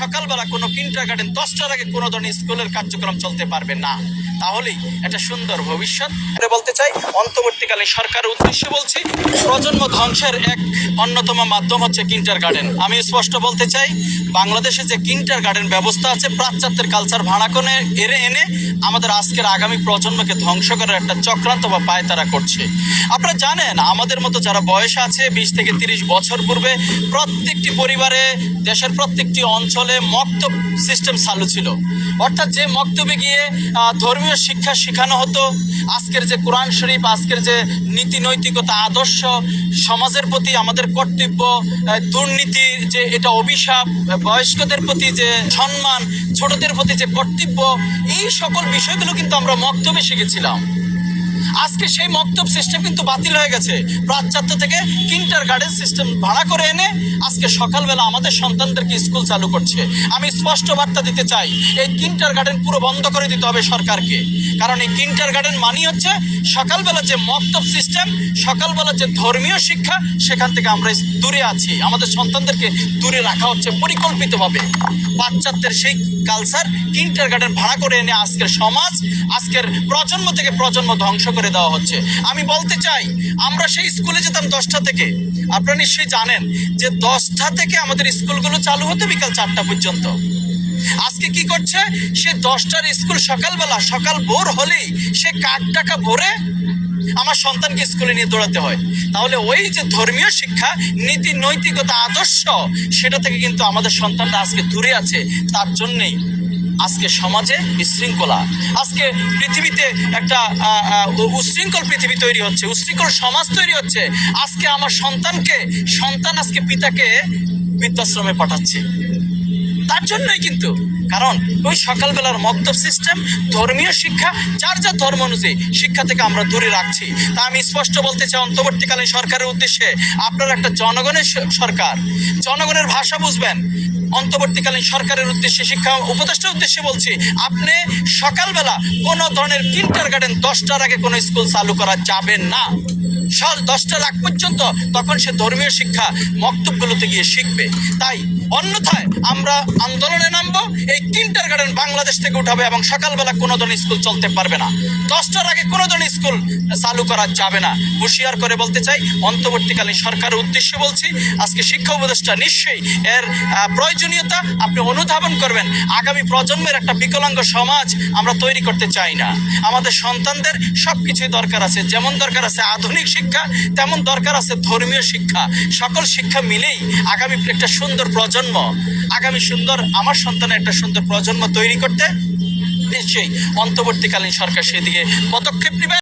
সকালবেলা কোনো kinder garden দশটার আগে কোনো ধরনের স্কুলের কার্যক্রম চলতে পারবে না। তাহলেই একটা সুন্দর ভবিষ্যৎ। বলতে চাই অন্তর্বর্তীকালীন সরকারের উদ্দেশ্যে বলছি প্রজন্ম ধ্বংসের এক অন্যতম মাধ্যম হচ্ছে কিন্টার গার্ডেন। আমি স্পষ্ট বলতে চাই বাংলাদেশে যে কিন্টার গার্ডেন ব্যবস্থা আছে প্রাচ্যাত্যের কালচার ভাড়া করে এনে এনে আমাদের আজকের আগামী প্রজন্মকে ধ্বংস করার একটা চক্রান্ত বা পায় তারা করছে। আপনারা জানেন আমাদের মতো যারা বয়স আছে বিশ থেকে তিরিশ বছর পূর্বে প্রত্যেকটি পরিবারে দেশের প্রত্যেকটি অঞ্চলে মক্তব সিস্টেম চালু ছিল। অর্থাৎ যে মক্তবে গিয়ে আহ, ধর্মীয় শিক্ষা শেখানো হতো। আজকের যে কোরআন শরীফ, আজকের যে নীতি নৈতিকতা, আদর্শ, সমাজের প্রতি আমাদের কর্তব্য দুর্নীতি যে এটা অভিশাপ বয়স্কদের প্রতি যে সম্মান, ছোটদের প্রতি যে কর্তব্য, এই সকল বিষয়গুলো কিন্তু আমরা মক্তবে শিখেছিলাম। আজকে সেই মক্তব সিস্টেম কিন্তু বাতিল হয়ে গেছে। প্রাচ্যাত্য থেকে কিন্টার গার্ডেন সিস্টেম ভাড়া করে এনে আজকে সকালবেলা আমাদের সন্তানদেরকে স্কুল চালু করছে। আমি স্পষ্ট বার্তা দিতে চাই, এই কিন্টার গার্ডেন পুরো বন্ধ করে দিতে হবে সরকারকে। কারণ এই কিন্টার গার্ডেন মানি হচ্ছে সকালবেলা যে মক্তব সিস্টেম সকালবেলা যে ধর্মীয় শিক্ষা, সেখান থেকে আমরা দূরে আছি। আমাদের সন্তানদেরকে দূরে রাখা হচ্ছে পরিকল্পিতভাবে। পাশ্চাত্যের সেই কালচার কিন্টার গার্ডেন ভাড়া করে এনে আজকের সমাজ, আজকের প্রজন্ম থেকে প্রজন্ম ধ্বংস করে দেওয়া হচ্ছে। আমি বলতে চাই, আমরা সেই স্কুলে যেতাম দশটা থেকে। আপনারা নিশ্চয়ই জানেন যে দশটা থেকে আমাদের স্কুলগুলো চালু হতো বিকাল চারটা পর্যন্ত। আজকে কি করছে? সে দশটার স্কুল সকালবেলা, সকাল ভোর হলেই সে কাক টাকা ভরে আমার সন্তানকে স্কুলে নিয়ে দৌড়াতে হয়। তাহলে ওই যে ধর্মীয় শিক্ষা, নীতি, নৈতিকতা, আদর্শ, সেটা থেকে কিন্তু আমাদের সন্তানরা আজকে দূরে আছে, তার জন্যেই। আজকে সমাজে বিশৃঙ্খলা। আজকে পৃথিবীতে একটা উশৃঙ্খল পৃথিবী তৈরি হচ্ছে, উশৃঙ্খল সমাজ তৈরি হচ্ছে। আজকে আমার সন্তানকে, সন্তান আজকে পিতাকে বৃদ্ধাশ্রমে পাঠাচ্ছে। তার জন্যই কিন্তু। কারণ ওই সকালবেলার মক্তব সিস্টেম ধর্মীয় শিক্ষা, যার যা ধর্ম অনুযায়ী শিক্ষা থেকে আমরা দূরে রাখছি। তা আমি স্পষ্ট বলতে চাই, অন্তর্বর্তীকালীন সরকারের উদ্দেশ্যে আপনারা একটা জনগণের সরকার। জনগণের ভাষা বুঝবেন। অন্তর্বর্তীকালীন সরকারের উদ্দেশ্যে শিক্ষা, উপদেষ্টার উদ্দেশ্যে বলছি, আপনি সকালবেলা কোনো ধরনের কিন্টার গার্ডেন দশটার আগে কোনো স্কুল চালু করা যাবে না। দশটার আগ পর্যন্ত তখন সে ধর্মীয় শিক্ষা মক্তবগুলোতে গিয়ে শিখবে। তাই অন্যথায় আমরা আন্দোলনে নামবো, এই কিন্টার গার্ডেন বাংলাদেশ থেকে উঠাবে এবং সকালবেলা কোনো ধরনের স্কুল চলতে পারবে না। দশটার আগে কোনো ধরনের স্কুল চালু করা যাবে না। হুঁশিয়ার করে বলতে চাই, অন্তর্বর্তীকালীন সরকারের উদ্দেশ্যে বলছি, আজকে শিক্ষা উপদেষ্টা নিশ্চয়ই এর প্রয়োজনীয়তা আপনি অনুধাবন করবেন। আগামী প্রজন্মের একটা বিকলাঙ্গ সমাজ আমরা তৈরি করতে চাই না। আমাদের সন্তানদের সব কিছুই দরকার আছে, যেমন দরকার আছে আধুনিক শিক্ষা, তেমন দরকার আছে ধর্মীয় শিক্ষা। সকল শিক্ষা মিলেই আগামী একটা সুন্দর প্রজন্ম, আগামী সুন্দর, আমার সন্তানের একটা সুন্দর প্রজন্ম তৈরি করতে নিশ্চয়ই অন্তর্বর্তীকালীন সরকার সেদিকে পদক্ষেপ নেবে।